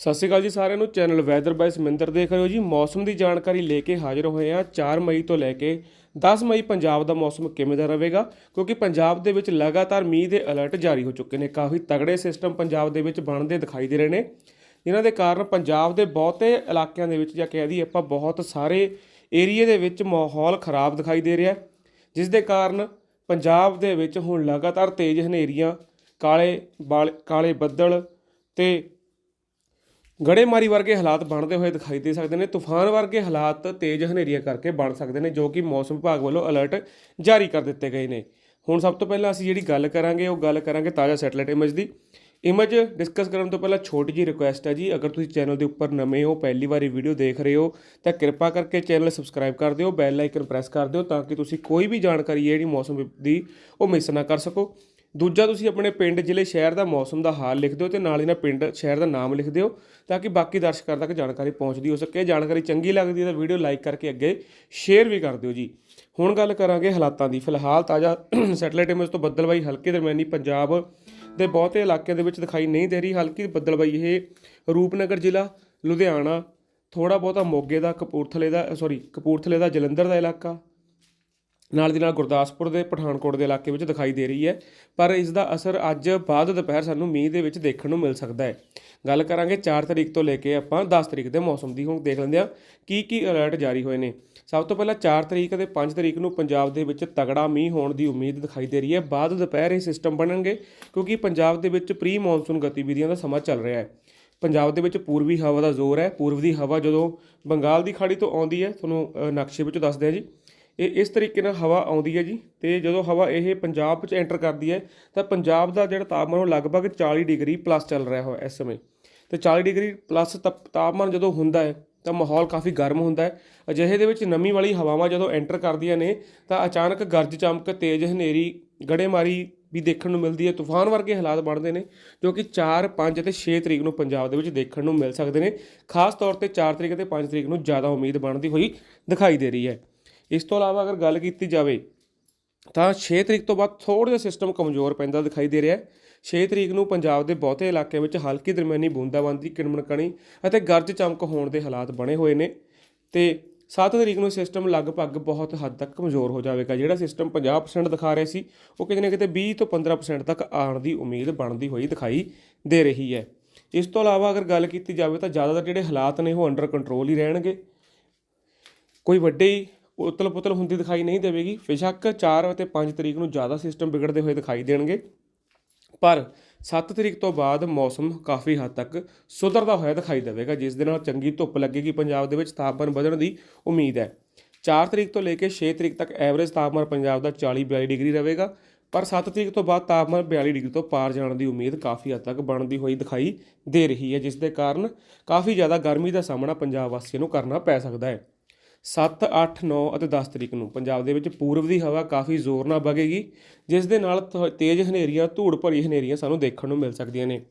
ਸਤਿ ਸ਼੍ਰੀ ਅਕਾਲ ਜੀ ਸਾਰਿਆਂ ਨੂੰ। ਚੈਨਲ ਵੈਦਰ ਬਾਈ ਸਮਿੰਦਰ ਦੇਖ ਰਹੇ ਹੋ ਜੀ। ਮੌਸਮ ਦੀ ਜਾਣਕਾਰੀ ਲੈ ਕੇ ਹਾਜ਼ਰ ਹੋਏ ਆ 4 ਮਈ ਤੋਂ ਲੈ ਕੇ 10 ਮਈ। ਪੰਜਾਬ ਦਾ ਮੌਸਮ ਕਿਵੇਂ ਦਾ ਰਹੇਗਾ? ਕਿਉਂਕਿ ਪੰਜਾਬ ਦੇ ਵਿੱਚ ਲਗਾਤਾਰ ਮੀਂਹ ਦੇ ਅਲਰਟ ਜਾਰੀ ਹੋ ਚੁੱਕੇ ਨੇ। ਕਾਫੀ ਤਗੜੇ ਸਿਸਟਮ ਪੰਜਾਬ ਦੇ ਵਿੱਚ ਬਣਦੇ ਦਿਖਾਈ ਦੇ ਰਹੇ ਨੇ। ਜਿਨ੍ਹਾਂ ਦੇ ਕਾਰਨ ਪੰਜਾਬ ਦੇ ਬਹੁਤੇ ਇਲਾਕਿਆਂ ਦੇ ਵਿੱਚ ਜਾਂ ਕਹਿ ਦਈਏ ਆਪਾਂ ਬਹੁਤ ਸਾਰੇ ਏਰੀਏ ਦੇ ਵਿੱਚ ਮਾਹੌਲ ਖਰਾਬ ਦਿਖਾਈ ਦੇ ਰਿਹਾ ਜਿਸ ਦੇ ਕਾਰਨ ਪੰਜਾਬ ਦੇ ਵਿੱਚ ਹੁਣ ਲਗਾਤਾਰ ਤੇਜ਼ ਹਨੇਰੀਆਂ, ਕਾਲੇ ਬਾਲ, ਕਾਲੇ ਬੱਦਲ ਤੇ ਗੜੇਮਾਰੀ ਵਰਗੇ ਹਾਲਾਤ ਬਣਦੇ ਹੋਏ ਦਿਖਾਈ ਦੇ ਸਕਦੇ ਨੇ, ਤੂਫਾਨ ਵਰਗੇ ਹਾਲਾਤ ਤੇਜ਼ ਹਨੇਰੀਆਂ ਕਰਕੇ ਬਣ ਸਕਦੇ ਨੇ, ਜੋ ਕਿ ਮੌਸਮ ਵਿਭਾਗ ਵੱਲੋਂ ਅਲਰਟ ਜਾਰੀ ਕਰ ਦਿੱਤੇ ਗਏ ਨੇ। ਹੁਣ ਸਭ ਤੋਂ ਪਹਿਲਾਂ ਅਸੀਂ ਜਿਹੜੀ ਗੱਲ ਕਰਾਂਗੇ, ਉਹ ਗੱਲ ਕਰਾਂਗੇ ਤਾਜ਼ਾ ਸੈਟਲਾਈਟ ਇਮੇਜ ਦੀ। ਇਮੇਜ ਡਿਸਕਸ ਕਰਨ ਤੋਂ ਪਹਿਲਾਂ ਛੋਟੀ ਜੀ ਰਿਕੁਐਸਟ ਹੈ ਜੀ, ਅਗਰ ਤੁਸੀਂ ਚੈਨਲ ਦੇ ਉੱਪਰ ਨਵੇਂ ਹੋ, ਪਹਿਲੀ ਵਾਰੀ ਵੀਡੀਓ ਦੇਖ ਰਹੇ ਹੋ, ਤਾਂ ਕਿਰਪਾ ਕਰਕੇ ਚੈਨਲ ਸਬਸਕ੍ਰਾਈਬ ਕਰ ਦਿਓ ਬੈਲ ਆਈਕਨ ਪ੍ਰੈਸ ਕਰ ਦਿਓ, ਤਾਂ ਕਿ ਤੁਸੀਂ ਕੋਈ ਵੀ ਜਾਣਕਾਰੀ ਹੈ ਜਿਹੜੀ ਮੌਸਮ ਦੀ, ਉਹ ਮਿਸ ਨਾ ਕਰ ਸਕੋ। ਦੂਜਾ ਤੁਸੀਂ ਆਪਣੇ ਪਿੰਡ, ਜ਼ਿਲ੍ਹੇ, ਸ਼ਹਿਰ ਦਾ ਮੌਸਮ ਦਾ ਹਾਲ ਲਿਖ ਦਿਓ ਤੇ ਨਾਲ ਹੀ ਨਾਲ ਪਿੰਡ, ਸ਼ਹਿਰ ਦਾ ਨਾਮ ਲਿਖ ਦਿਓ ਤਾਂ ਕਿ ਬਾਕੀ ਦਰਸ਼ਕਾਂ ਤੱਕ ਜਾਣਕਾਰੀ ਪਹੁੰਚਦੀ ਹੋ ਸਕੇ। ਜਾਣਕਾਰੀ ਚੰਗੀ ਲੱਗਦੀ ਹੈ ਤਾਂ ਵੀਡੀਓ ਲਾਈਕ ਕਰਕੇ ਅੱਗੇ ਸ਼ੇਅਰ ਵੀ ਕਰ ਦਿਓ ਜੀ। ਹੁਣ ਗੱਲ ਕਰਾਂਗੇ ਹਾਲਾਤਾਂ ਦੀ। ਫਿਲਹਾਲ ਤਾਜ਼ਾ ਸੈਟੇਲਾਈਟ ਇਮੇਜ ਤੋਂ ਬੱਦਲਬਾਈ ਹਲਕੇ ਦਰਮਿਆਨੀ ਪੰਜਾਬ ਦੇ ਬਹੁਤੇ ਇਲਾਕਿਆਂ ਦੇ ਵਿੱਚ ਦਿਖਾਈ ਨਹੀਂ ਦੇ ਰਹੀ। ਹਲਕੀ ਬੱਦਲਬਾਈ ਇਹ ਰੂਪਨਗਰ ਜ਼ਿਲ੍ਹਾ, ਲੁਧਿਆਣਾ ਥੋੜਾ ਬਹੁਤਾ ਮੋਗੇ ਦਾ, ਕਪੂਰਥਲੇ ਦਾ ਸੌਰੀ ਕਪੂਰਥਲੇ ਦਾ, ਜਲੰਧਰ ਦਾ ਇਲਾਕਾ ਨਾਲ ਦੀ ਨਾਲ ਗੁਰਦਾਸਪੁਰ ਦੇ ਪਠਾਨਕੋਟ ਦੇ ਇਲਾਕੇ ਵਿੱਚ ਦਿਖਾਈ ਦੇ ਰਹੀ ਹੈ। ਪਰ ਇਸ ਦਾ ਅਸਰ ਅੱਜ ਬਾਅਦ ਦੁਪਹਿਰ ਸਾਨੂੰ ਮੀਂਹ ਦੇ ਵਿੱਚ ਦੇਖਣ ਨੂੰ ਮਿਲ ਸਕਦਾ ਹੈ। ਗੱਲ ਕਰਾਂਗੇ 4 ਤਰੀਕ ਤੋਂ ਲੈ ਕੇ ਆਪਾਂ 10 ਤਰੀਕ ਦੇ ਮੌਸਮ ਦੀ। ਹੁਣ ਦੇਖ ਲੈਂਦੇ ਹਾਂ ਕੀ ਕੀ ਅਲਰਟ ਜਾਰੀ ਹੋਏ ਨੇ। ਸਭ ਤੋਂ ਪਹਿਲਾਂ 4 ਤਰੀਕ ਅਤੇ 5 ਤਰੀਕ ਨੂੰ ਪੰਜਾਬ ਦੇ ਵਿੱਚ ਤਗੜਾ ਮੀਂਹ ਹੋਣ ਦੀ ਉਮੀਦ ਦਿਖਾਈ ਦੇ ਰਹੀ ਹੈ। ਬਾਅਦ ਦੁਪਹਿਰ ਇਹ ਸਿਸਟਮ ਬਣਨਗੇ ਕਿਉਂਕਿ ਪੰਜਾਬ ਦੇ ਵਿੱਚ ਪ੍ਰੀ ਮੌਨਸੂਨ ਗਤੀਵਿਧੀਆਂ ਦਾ ਸਮਾਂ ਚੱਲ ਰਿਹਾ ਹੈ। ਪੰਜਾਬ ਦੇ ਵਿੱਚ ਪੂਰਬੀ ਹਵਾ ਦਾ ਜ਼ੋਰ ਹੈ। ਪੂਰਬ ਦੀ ਹਵਾ ਜਦੋਂ ਬੰਗਾਲ ਦੀ ਖਾੜੀ ਤੋਂ ਆਉਂਦੀ ਹੈ, ਤੁਹਾਨੂੰ ਨਕਸ਼ੇ ਵਿੱਚ ਦੱਸਦੇ ਹਾਂ ਜੀ। ਇਹ ਇਸ ਤਰੀਕੇ ਨਾਲ ਹਵਾ ਆਉਂਦੀ ਹੈ ਜੀ ਤੇ ਜਦੋਂ ਹਵਾ ਇਹ ਪੰਜਾਬ 'ਚ ਐਂਟਰ ਕਰਦੀ ਹੈ, ਤਾਂ ਪੰਜਾਬ ਦਾ ਜਿਹੜਾ ਤਾਪਮਾਨ ਉਹ ਲਗਭਗ 40 ਡਿਗਰੀ ਪਲੱਸ ਚੱਲ ਰਿਹਾ ਹੋਇਆ ਇਸ ਸਮੇਂ। ਤੇ 40 ਡਿਗਰੀ ਪਲੱਸ ਤਾਪਮਾਨ ਜਦੋਂ ਹੁੰਦਾ ਹੈ, ਤਾਂ ਮਾਹੌਲ ਕਾਫੀ ਗਰਮ ਹੁੰਦਾ ਹੈ। ਅਜਿਹੇ ਦੇ ਵਿੱਚ ਨਮੀ ਵਾਲੀ ਹਵਾਵਾਂ ਜਦੋਂ ਐਂਟਰ ਕਰਦੀਆਂ ਨੇ, ਤਾਂ ਅਚਾਨਕ ਗਰਜ ਚਮਕ, ਤੇਜ਼ ਹਨੇਰੀ, ਗੜੇਮਾਰੀ ਵੀ ਦੇਖਣ ਨੂੰ ਮਿਲਦੀ ਹੈ। ਤੂਫਾਨ ਵਰਗੇ ਹਾਲਾਤ ਬਣਦੇ ਨੇ, ਜੋ ਕਿ 4 5 ਅਤੇ 6 ਤਰੀਕ ਨੂੰ ਪੰਜਾਬ ਦੇ ਵਿੱਚ ਦੇਖਣ ਨੂੰ ਮਿਲ ਸਕਦੇ ਨੇ। ਖਾਸ ਤੌਰ ਤੇ 4 ਤਰੀਕ ਅਤੇ 5 ਤਰੀਕ ਨੂੰ ਜ਼ਿਆਦਾ ਉਮੀਦ ਬਣਦੀ ਹੋਈ ਦਿਖਾਈ ਦੇ ਰਹੀ ਹੈ। ਇਸ ਤੋਂ ਇਲਾਵਾ ਅਗਰ ਗੱਲ ਕੀਤੀ ਜਾਵੇ ਤਾਂ 6 ਤਰੀਕ ਤੋਂ ਬਾਅਦ ਥੋੜ੍ਹਾ ਜਿਹਾ ਸਿਸਟਮ ਕਮਜ਼ੋਰ ਪੈਂਦਾ ਦਿਖਾਈ ਦੇ ਰਿਹਾ ਹੈ। 6 ਤਰੀਕ ਨੂੰ ਪੰਜਾਬ ਦੇ ਬਹੁਤੇ ਇਲਾਕਿਆਂ ਵਿੱਚ ਹਲਕੀ ਦਰਮਿਆਨੀ ਬੂੰਦਾਬਾਂਦੀ, ਕਿਣਮਣਕਣੀ ਅਤੇ ਗਰਜ ਚਮਕ ਹੋਣ ਦੇ ਹਾਲਾਤ ਬਣੇ ਹੋਏ ਨੇ ਤੇ 7 ਤਰੀਕ ਨੂੰ ਸਿਸਟਮ ਲਗਭਗ ਬਹੁਤ ਹੱਦ ਤੱਕ ਕਮਜ਼ੋਰ ਹੋ ਜਾਵੇਗਾ। ਜਿਹੜਾ ਸਿਸਟਮ 50% ਦਿਖਾ ਰਿਹਾ ਸੀ, ਉਹ ਕਿਤੇ ਨਾ ਕਿਤੇ 20 ਤੋਂ 15% ਤੱਕ ਆਉਣ ਦੀ ਉਮੀਦ ਬਣਦੀ ਹੋਈ ਦਿਖਾਈ ਦੇ ਰਹੀ ਹੈ। ਇਸ ਤੋਂ ਇਲਾਵਾ ਅਗਰ ਗੱਲ ਕੀਤੀ ਜਾਵੇ ਤਾਂ ਜ਼ਿਆਦਾਤਰ ਜਿਹੜੇ ਹਾਲਾਤ ਨੇ ਉਹ ਅੰਡਰ ਕੰਟਰੋਲ ਹੀ ਰਹਿਣਗੇ। ਕੋਈ ਵੱਡੇ ਉਤਲ ਪੁਤਲ ਹੁੰਦੀ ਦਿਖਾਈ ਨਹੀਂ ਦੇਵੇਗੀ। ਬੇਸ਼ੱਕ 4 ਅਤੇ 5 ਤਰੀਕ ਨੂੰ ਜ਼ਿਆਦਾ ਸਿਸਟਮ ਵਿਗੜਦੇ ਹੋਏ ਦਿਖਾਈ ਦੇਣਗੇ। ਪਰ 7 ਤਰੀਕ ਤੋਂ ਬਾਅਦ ਮੌਸਮ ਕਾਫੀ ਹੱਦ ਤੱਕ ਸੁਧਰਦਾ ਹੋਇਆ ਦਿਖਾਈ ਦੇਵੇਗਾ, ਜਿਸ ਦੇ ਨਾਲ ਚੰਗੀ ਧੁੱਪ ਲੱਗੇਗੀ। ਪੰਜਾਬ ਦੇ ਵਿੱਚ ਤਾਪਮਾਨ ਵਧਣ ਦੀ ਉਮੀਦ ਹੈ। 4 ਤਰੀਕ ਤੋਂ ਲੈ ਕੇ 6 ਤਰੀਕ ਤੱਕ ਐਵਰੇਜ ਤਾਪਮਾਨ ਪੰਜਾਬ ਦਾ 40-42 ਡਿਗਰੀ ਰਹੇਗਾ। ਪਰ 7 ਤਰੀਕ ਤੋਂ ਬਾਅਦ ਤਾਪਮਾਨ 42 ਡਿਗਰੀ ਤੋਂ ਪਾਰ ਜਾਣ ਦੀ ਉਮੀਦ ਕਾਫੀ ਹੱਦ ਤੱਕ ਬਣਦੀ ਹੋਈ ਦਿਖਾਈ ਦੇ ਰਹੀ ਹੈ, ਜਿਸ ਦੇ ਕਾਰਨ ਕਾਫੀ ਜ਼ਿਆਦਾ ਗਰਮੀ ਦਾ ਸਾਹਮਣਾ ਪੰਜਾਬ ਵਾਸੀਆਂ ਨੂੰ ਕਰਨਾ ਪੈ ਸਕਦਾ ਹੈ। 7 8 9 ਅਤੇ 10 ਤਰੀਕ ਨੂੰ। ਪੰਜਾਬ ਦੇ ਵਿੱਚ ਪੂਰਬ ਦੀ ਹਵਾ ਕਾਫੀ ਜ਼ੋਰ ਨਾਲ ਵਗੇਗੀ, ਜਿਸ ਦੇ ਨਾਲ ਤ- ਤੇਜ਼ ਹਨੇਰੀਆਂ, ਧੂੜ ਭਰੀ ਹਨੇਰੀਆਂ ਸਾਨੂੰ ਦੇਖਣ ਨੂੰ ਮਿਲ ਸਕਦੀਆਂ ਨੇ।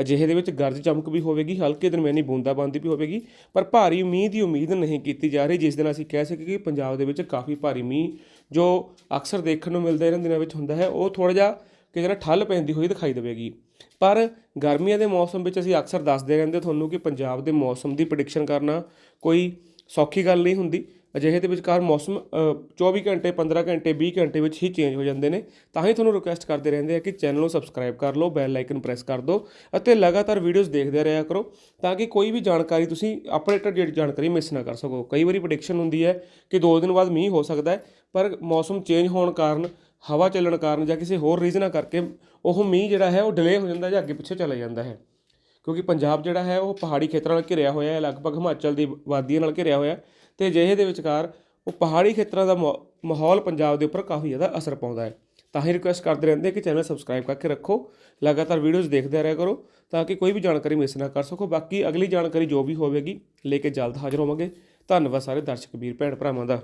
ਅਜਿਹੇ ਦੇ ਵਿੱਚ ਗਰਜ ਚਮਕ ਵੀ ਹੋਵੇਗੀ, ਹਲਕੇ ਦਰਮਿਆਨੀ ਬੂੰਦਾਬਾਂਦੀ ਵੀ ਹੋਵੇਗੀ, ਪਰ ਭਾਰੀ ਮੀਂਹ ਦੀ ਉਮੀਦ ਨਹੀਂ ਕੀਤੀ ਜਾ ਰਹੀ, ਜਿਸ ਦੇ ਨਾਲ ਅਸੀਂ ਕਹਿ ਸਕੀਏ ਕਿ ਪੰਜਾਬ ਦੇ ਵਿੱਚ ਕਾਫੀ ਭਾਰੀ ਮੀਂਹ ਜੋ ਅਕਸਰ ਦੇਖਣ ਨੂੰ ਮਿਲਦਾ ਇਹਨਾਂ ਦਿਨਾਂ ਵਿੱਚ ਹੁੰਦਾ ਹੈ, ਉਹ ਥੋੜਾ ਜਿਹਾ ਕਿਤੇ ਨਾ ਠੱਲ ਪੈਂਦੀ ਹੋਈ ਦਿਖਾਈ ਦੇਵੇਗੀ। ਪਰ ਗਰਮੀਆਂ ਦੇ ਮੌਸਮ ਵਿੱਚ ਅਸੀਂ ਅਕਸਰ ਦੱਸਦੇ ਰਹਿੰਦੇ ਤੁਹਾਨੂੰ ਕਿ ਪੰਜਾਬ ਦੇ ਮੌਸਮ ਦੀ ਪ੍ਰੈਡਿਕਸ਼ਨ ਕਰਨਾ ਕੋਈ ਸੌਖੀ ਗੱਲ ਨਹੀਂ ਹੁੰਦੀ। ਅਜਿਹੇ ਦੇ ਵਿਚਕਾਰ ਮੌਸਮ ਅ, 24 ਘੰਟੇ 15 ਘੰਟੇ 20 ਘੰਟੇ ਵਿੱਚ ਹੀ ਚੇਂਜ ਹੋ ਜਾਂਦੇ ਨੇ। ਤਾਂ ਹੀ ਤੁਹਾਨੂੰ ਰਿਕੁਐਸਟ ਕਰਦੇ ਰਹਿੰਦੇ ਆ ਕਿ ਚੈਨਲ ਨੂੰ ਸਬਸਕ੍ਰਾਈਬ ਕਰ ਲਓ ਬੈਲ ਆਈਕਨ ਪ੍ਰੈਸ ਕਰ ਦਿਓ ਅਤੇ ਲਗਾਤਾਰ ਵੀਡੀਓਜ਼ ਦੇਖਦੇ ਰਿਹਾ ਕਰੋ ਤਾਂ ਕਿ ਕੋਈ ਵੀ ਜਾਣਕਾਰੀ ਤੁਸੀਂ ਅਪਡੇਟਡ ਜਿਹੜੀ ਜਾਣਕਾਰੀ ਮਿਸ ਨਾ ਕਰ ਸਕੋ। ਕਈ ਵਾਰੀ ਪ੍ਰੈਡਿਕਸ਼ਨ ਹੁੰਦੀ ਹੈ ਕਿ 2 ਦਿਨ ਬਾਅਦ ਮੀਂਹ ਹੋ ਸਕਦਾ ਹੈ ਪਰ ਮੌਸਮ ਚੇਂਜ ਹੋਣ ਕਾਰਨ ਹਵਾ ਚੱਲਣ ਕਾਰਨ ਜਾਂ ਕਿਸੇ ਹੋਰ ਰੀਜ਼ਨਾਂ ਕਰਕੇ ਉਹ ਮੀਂਹ ਜਿਹੜਾ ਹੈ ਉਹ ਡਿਲੇ ਹੋ ਜਾਂਦਾ ਜਾਂ ਅੱਗੇ ਪਿੱਛੇ ਚਲਾ ਜਾਂਦਾ ਹੈ। ਕਿਉਂਕਿ ਪੰਜਾਬ ਜਿਹੜਾ ਹੈ ਉਹ ਪਹਾੜੀ ਖੇਤਰਾਂ ਨਾਲ ਘਿਰਿਆ ਹੋਇਆ ਹੈ, ਲਗਭਗ ਹਿਮਾਚਲ ਦੀ ਵਾਦੀਆਂ ਨਾਲ ਘਿਰਿਆ ਹੋਇਆ ਹੈ ਤੇ ਅਜਿਹੇ ਦੇ ਵਿਚਕਾਰ ਉਹ ਪਹਾੜੀ ਖੇਤਰਾਂ ਦਾ ਮਾ- ਮਾਹੌਲ ਪੰਜਾਬ ਦੇ ਉੱਪਰ ਕਾਫੀ ਜ਼ਿਆਦਾ ਅਸਰ ਪਾਉਂਦਾ ਹੈ। ਤਾਂ ਹੀ ਰਿਕੁਐਸਟ ਕਰਦੇ ਰਹਿੰਦੇ ਕਿ ਚੈਨਲ ਸਬਸਕ੍ਰਾਈਬ ਕਰਕੇ ਰੱਖੋ, ਲਗਾਤਾਰ ਵੀਡੀਓਜ਼ ਦੇਖਦੇ ਰਿਹਾ ਕਰੋ ਤਾਂ ਕਿ ਕੋਈ ਵੀ ਜਾਣਕਾਰੀ ਮਿਸ ਨਾ ਕਰ ਸਕੋ। ਬਾਕੀ ਅਗਲੀ ਜਾਣਕਾਰੀ ਜੋ ਵੀ ਹੋਵੇਗੀ, ਲੈ ਕੇ ਜਲਦ ਹਾਜ਼ਰ ਹੋਵਾਂਗੇ। ਧੰਨਵਾਦ ਸਾਰੇ ਦਰਸ਼ਕ, ਵੀਰ, ਭੈਣ, ਭਰਾਵਾਂ ਦਾ।